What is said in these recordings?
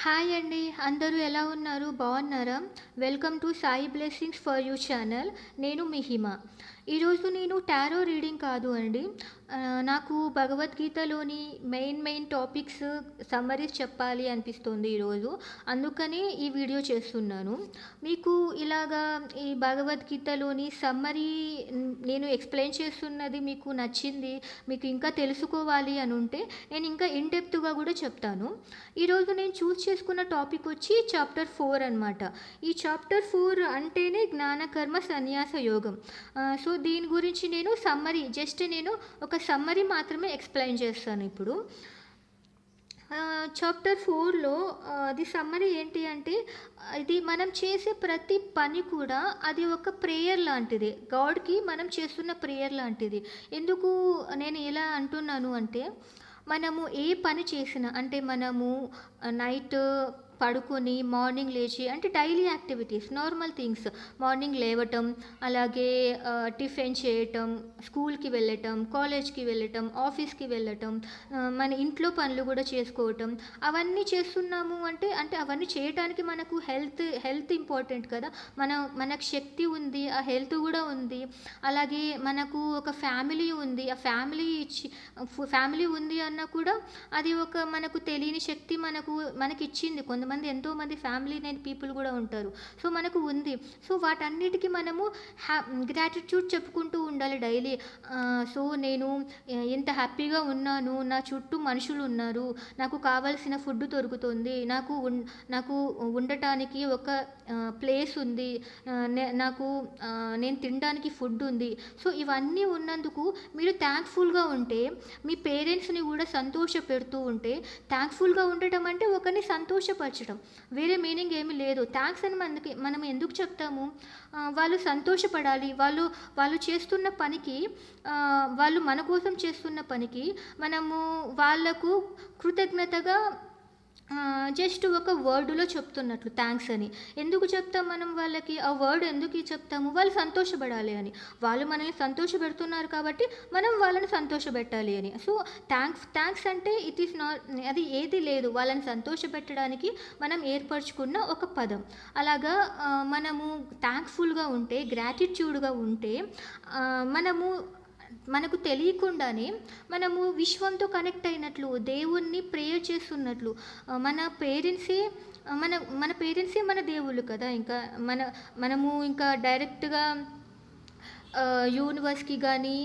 Hi అండి అందరూ ఎలా ఉన్నారు? బాగున్నారా? Welcome to Sai blessings for you channel నేను మిహిమ. ఈరోజు నేను టారో రీడింగ్ కాదు అండి. నాకు భగవద్గీతలోని మెయిన్ మెయిన్ టాపిక్స్ సమ్మరీస్ చెప్పాలి అనిపిస్తుంది ఈరోజు. అందుకనే ఈ వీడియో చేస్తున్నాను. మీకు ఇలాగా ఈ భగవద్గీతలోని సమ్మరీ నేను ఎక్స్ప్లెయిన్ చేస్తున్నది మీకు నచ్చింది మీకు ఇంకా తెలుసుకోవాలి అని ఉంటే నేను ఇంకా ఇన్ డెప్త్గా కూడా చెప్తాను. ఈరోజు నేను చూస్ చేసుకున్న టాపిక్ వచ్చి చాప్టర్ ఫోర్ అనమాట ఈ చాప్టర్ ఫోర్ అంటేనే జ్ఞానకర్మ సన్యాస యోగం. సో దీని గురించి నేను సమ్మరీ జస్ట్ నేను ఒక సమ్మరీ మాత్రమే ఎక్స్ప్లెయిన్ చేస్తాను ఇప్పుడు. చాప్టర్ ఫోర్లో అది సమ్మరీ ఏంటి అంటే ఇది మనం చేసే ప్రతి పని కూడా అది ఒక ప్రేయర్ లాంటిది. గాడ్కి మనం చేస్తున్న ప్రేయర్ లాంటిది. ఎందుకు నేను ఎలా అంటున్నాను అంటే మనము ఏ పని చేసినా అంటే మనము నైట్ పడుకొని మార్నింగ్ లేచి అంటే daily activities normal things. Morning లేవటం అలాగే టిఫిన్ చేయటం స్కూల్కి వెళ్ళటం కాలేజ్కి వెళ్ళటం ఆఫీస్కి వెళ్ళటం మన ఇంట్లో పనులు కూడా చేసుకోవటం. అవన్నీ చేస్తున్నాము అంటే అంటే అవన్నీ చేయటానికి మనకు హెల్త్ హెల్త్ ఇంపార్టెంట్ కదా. మన మనకు శక్తి ఉంది ఆ హెల్త్ కూడా ఉంది. అలాగే మనకు ఒక ఫ్యామిలీ ఉంది ఆ ఫ్యామిలీ ఇచ్చి ఫ్యామిలీ ఉంది అన్నా కూడా అది ఒక మనకు తెలియని శక్తి మనకు మనకి ఇచ్చింది కొంతమంది ఎంతోమంది ఫ్యామిలీ లేని పీపుల్ కూడా ఉంటారు. సో మనకు ఉంది. సో వాటన్నిటికీ మనము హ్యా గ్రాటిట్యూడ్ చెప్పుకుంటూ ఉండాలి డైలీ. సో నేను ఎంత హ్యాపీగా ఉన్నాను. నా చుట్టూ మనుషులు ఉన్నారు. నాకు కావలసిన ఫుడ్ దొరుకుతుంది. నాకు నాకు ఉండటానికి ఒక ప్లేస్ ఉంది. నాకు నేను తినడానికి ఫుడ్ ఉంది. సో ఇవన్నీ ఉన్నందుకు మీరు థ్యాంక్ఫుల్గా ఉంటే మీ పేరెంట్స్ని కూడా సంతోష పెడుతూ ఉంటే థ్యాంక్ఫుల్గా ఉండటం అంటే ఒకరిని సంతోషపరచడం వేరే మీనింగ్ ఏమీ లేదు. థ్యాంక్స్ అని మనకి మనం ఎందుకు చెప్తాము? వాళ్ళు సంతోషపడాలి. వాళ్ళు వాళ్ళు చేస్తున్న పనికి వాళ్ళు మన కోసం చేస్తున్న పనికి మనము వాళ్ళకు కృతజ్ఞతగా జస్ట్ ఒక వర్డ్లో చెప్తున్నట్లు థ్యాంక్స్ అని. ఎందుకు చెప్తాం మనం వాళ్ళకి? ఆ వర్డ్ ఎందుకు చెప్తాము? వాళ్ళు సంతోషపడాలి అని. వాళ్ళు మనల్ని సంతోషపెడుతున్నారు కాబట్టి మనం వాళ్ళని సంతోషపెట్టాలి అని. సో థ్యాంక్స్ థ్యాంక్స్ అంటే ఇట్ ఈస్ నాట్ అది ఏది లేదు. వాళ్ళని సంతోషపెట్టడానికి మనం ఏర్పరచుకున్న ఒక పదం. అలాగా మనము థ్యాంక్ఫుల్గా ఉంటే గ్రాటిట్యూడ్గా ఉంటే మనము మనకు తెలియకుండానే మనము విశ్వంతో కనెక్ట్ అయినట్లు దేవుణ్ణి ప్రేయర్ చేస్తున్నట్లు మన పేరెంట్సే మన మన పేరెంట్సే మన దేవుళ్ళు కదా. ఇంకా మన మనము ఇంకా డైరెక్ట్గా యూనివర్స్కి కానీ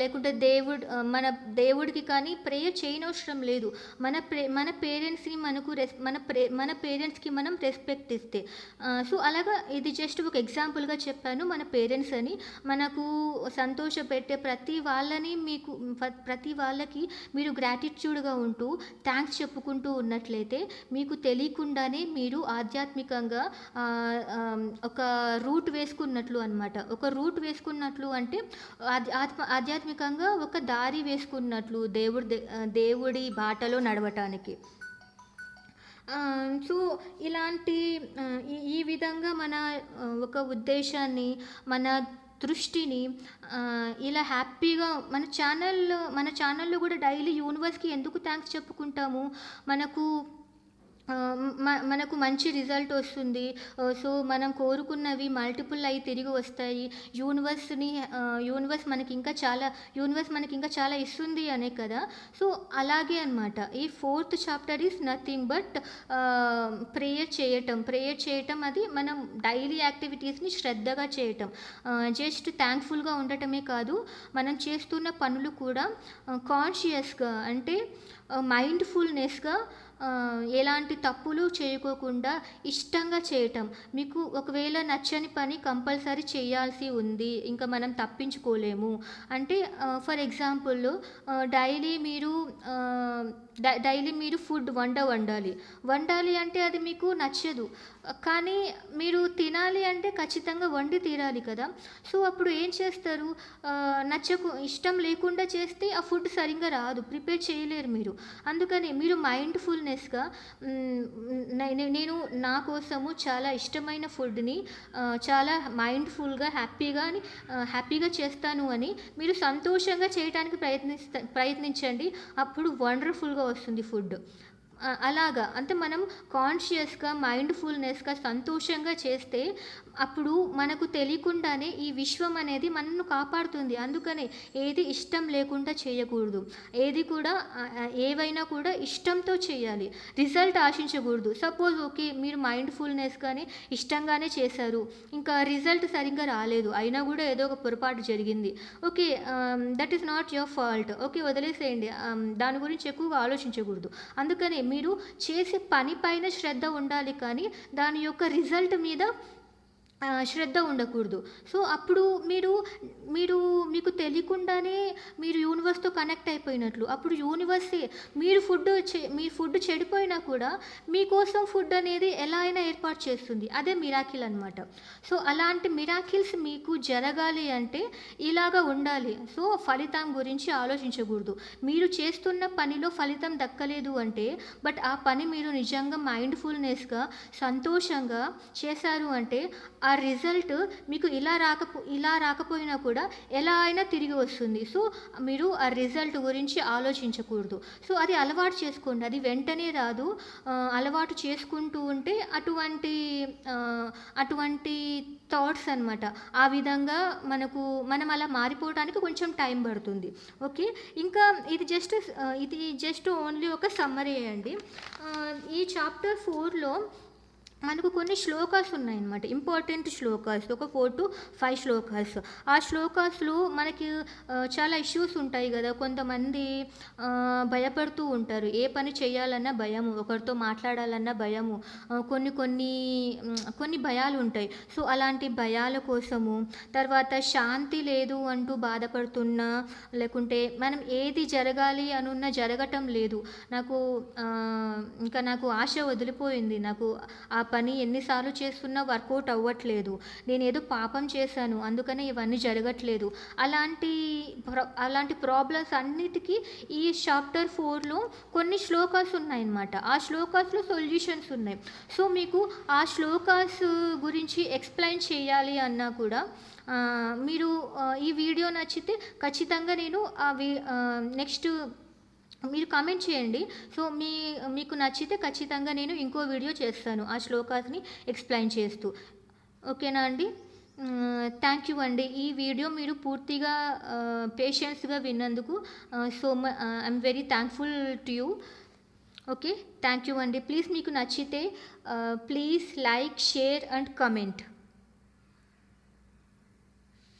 లేకుంటే దేవుడు మన దేవుడికి కానీ ప్రేయర్ చేయనవసరం లేదు. మన ప్రే మన పేరెంట్స్ని మనకు రెస్ మన ప్రే మన పేరెంట్స్కి మనం రెస్పెక్ట్ ఇస్తే. సో అలాగా ఇది జస్ట్ ఒక ఎగ్జాంపుల్గా చెప్పాను మన పేరెంట్స్ అని. మనకు సంతోష పెట్టే ప్రతి వాళ్ళని మీకు ప్రతి వాళ్ళకి మీరు గ్రాటిట్యూడ్గా ఉంటూ థ్యాంక్స్ చెప్పుకుంటూ ఉన్నట్లయితే మీకు తెలియకుండానే మీరు ఆధ్యాత్మికంగా ఒక రూట్ వేసుకున్నట్లు అనమాట ఒక రూట్ వేసుకున్నట్లు అంటే ఆత్మ ఆధ్యాత్మికంగా ఒక దారి వేసుకున్నట్లు దేవుడి దే- దేవుడి బాటలో నడవటానికి. సో ఇలాంటి ఈ ఈ విధంగా మన ఒక ఉద్దేశాన్ని మన దృష్టిని ఇలా హ్యాపీగా మన ఛానల్లో మన ఛానల్లో కూడా డైలీ యూనివర్స్కి ఎందుకు థ్యాంక్స్ చెప్పుకుంటాము? మనకు మనకు మంచి రిజల్ట్ వస్తుంది. సో మనం కోరుకున్నవి మల్టిపుల్ అయి తిరిగి వస్తాయి. యూనివర్స్ని యూనివర్స్ మనకి ఇంకా చాలా యూనివర్స్ మనకి ఇంకా చాలా ఇస్తుంది అనే కదా? సో అలాగే అన్నమాట. ఈ fourth chapter is nothing but prayer చేయటం. ప్రేయర్ చేయటం అది మనం డైలీ యాక్టివిటీస్ని శ్రద్ధగా చేయటం. జస్ట్ థ్యాంక్ఫుల్గా ఉండటమే కాదు మనం చేస్తున్న పనులు కూడా కాన్షియస్గా అంటే మైండ్ఫుల్నెస్గా ఎలాంటి తప్పులు చేయకోకుండా ఇష్టంగా చేయటం. మీకు ఒకవేళ నచ్చని పని కంపల్సరీ చేయాల్సి ఉంది ఇంకా మనం తప్పించుకోలేము. అంటే ఫర్ ఎగ్జాంపుల్ డైలీ మీరు డై- డైలీ మీరు ఫుడ్ వంట వండాలి. వండాలి అంటే అది మీకు నచ్చదు. కానీ మీరు తినాలి అంటే ఖచ్చితంగా వండి తీరాలి కదా. సో అప్పుడు ఏం చేస్తారు? నచ్చకు ఇష్టం లేకుండా చేస్తే ఆ ఫుడ్ సరిగ్గా రాదు. ప్రిపేర్ చేయలేరు మీరు. అందుకని మీరు మైండ్ఫుల్నెస్గా నేను నా కోసము చాలా ఇష్టమైన ఫుడ్ని చాలా మైండ్ఫుల్గా హ్యాపీగా హ్యాపీగా చేస్తాను అని మీరు సంతోషంగా చేయడానికి ప్రయత్నిస్తా ప్రయత్నించండి. అప్పుడు వండర్ఫుల్గా వస్తుంది ఫుడ్. అలాగా. అంటే మనం కాన్షియస్గా మైండ్ఫుల్నెస్గా సంతోషంగా చేస్తే అప్పుడు మనకు తెలియకుండానే ఈ విశ్వం అనేది మనల్ని కాపాడుతుంది. అందుకనే ఏది ఇష్టం లేకుండా చేయకూడదు. ఏది కూడా ఏవైనా కూడా ఇష్టంతో చేయాలి. రిజల్ట్ ఆశించకూడదు. సపోజ్ ఓకే మీరు మైండ్ఫుల్నెస్ కానీ ఇష్టంగానే చేశారు. ఇంకా రిజల్ట్ సరిగ్గా రాలేదు. అయినా కూడా ఏదో ఒక పొరపాటు జరిగింది. Okay that is not your fault okay వదిలేసేయండి. దాని గురించి ఎక్కువగా ఆలోచించకూడదు. అందుకనే మీరు చేసే పని పైన శ్రద్ధ ఉండాలి కానీ దాని యొక్క రిజల్ట్ మీద శ్రద్ధ ఉండకూడదు. సో అప్పుడు మీరు మీరు మీకు తెలియకుండానే మీరు యూనివర్స్తో కనెక్ట్ అయిపోయినట్లు. అప్పుడు యూనివర్సే మీరు ఫుడ్ చె- మీ ఫుడ్ చెడిపోయినా కూడా మీకోసం ఫుడ్ అనేది ఎలా అయినా ఏర్పాటు చేస్తుంది. అదే మిరాకిల్ అనమాట సో అలాంటి మిరాకిల్స్ మీకు జరగాలి అంటే ఇలాగా ఉండాలి. సో ఫలితం గురించి ఆలోచించకూడదు. మీరు చేస్తున్న పనిలో ఫలితం దక్కలేదు అంటే బట్ ఆ పని మీరు నిజంగా మైండ్ఫుల్నెస్గా సంతోషంగా చేశారు అంటే ఆ రిజల్ట్ మీకు ఇలా రాకపో ఇలా రాకపోయినా కూడా ఎలా అయినా తిరిగి వస్తుంది. సో మీరు ఆ రిజల్ట్ గురించి ఆలోచించకూడదు. సో అది అలవాటు చేసుకోండి. అది వెంటనే రాదు. అలవాటు చేసుకుంటూ ఉంటే అటువంటి అటువంటి థాట్స్ అన్నమాట. ఆ విధంగా మనకు మనం అలా మారిపోవడానికి కొంచెం టైం పడుతుంది. ఓకే? ఇంకా ఇది జస్ట్ ఇది జస్ట్ ఓన్లీ ఒక సమ్మరీ అండి. ఈ చాప్టర్ ఫోర్లో మనకు కొన్ని శ్లోకాస్ ఉన్నాయన్నమాట. ఇంపార్టెంట్ శ్లోకాస్ ఒక ఫోర్ టు ఫైవ్ శ్లోకాస్. ఆ శ్లోకాస్లో మనకి చాలా ఇష్యూస్ ఉంటాయి కదా. కొంతమంది భయపడుతూ ఉంటారు. ఏ పని చేయాలన్నా భయము ఒకరితో మాట్లాడాలన్నా భయము కొన్ని కొన్ని కొన్ని భయాలు ఉంటాయి. సో అలాంటి భయాల కోసము తర్వాత శాంతి లేదు అంటూ బాధపడుతున్నా లేకుంటే మనం ఏది జరగాలి అనున్న జరగటం లేదు. నాకు ఇంకా నాకు ఆశ వదిలిపోయింది. నాకు ఆ పని ఎన్నిసార్లు చేస్తున్నా వర్కౌట్ అవ్వట్లేదు. నేను ఏదో పాపం చేశాను అందుకనే ఇవన్నీ జరగట్లేదు. అలాంటి ప్ర- అలాంటి ప్రాబ్లమ్స్ అన్నిటికీ ఈ చాప్టర్ ఫోర్లో కొన్ని శ్లోకాస్ ఉన్నాయన్నమాట. ఆ శ్లోకాస్లో సొల్యూషన్స్ ఉన్నాయి. సో మీకు ఆ శ్లోకాస్ గురించి ఎక్స్ప్లెయిన్ చేయాలి అన్నా కూడా మీరు ఈ వీడియో నచ్చితే ఖచ్చితంగా నేను అవి నెక్స్ట్ మీరు కామెంట్ చేయండి. సో మీ మీకు నచ్చితే ఖచ్చితంగా నేను ఇంకో వీడియో చేస్తాను ఆ శ్లోకాస్ని ఎక్స్ప్లెయిన్ చేస్తూ. ఓకేనా అండి? Mm, థ్యాంక్ యూ అండి. ఈ వీడియో మీరు పూర్తిగా uh, పేషెన్స్గా విన్నందుకు so I'm very thankful to you okay thank you అండి. ప్లీజ్ మీకు నచ్చితే please like share and comment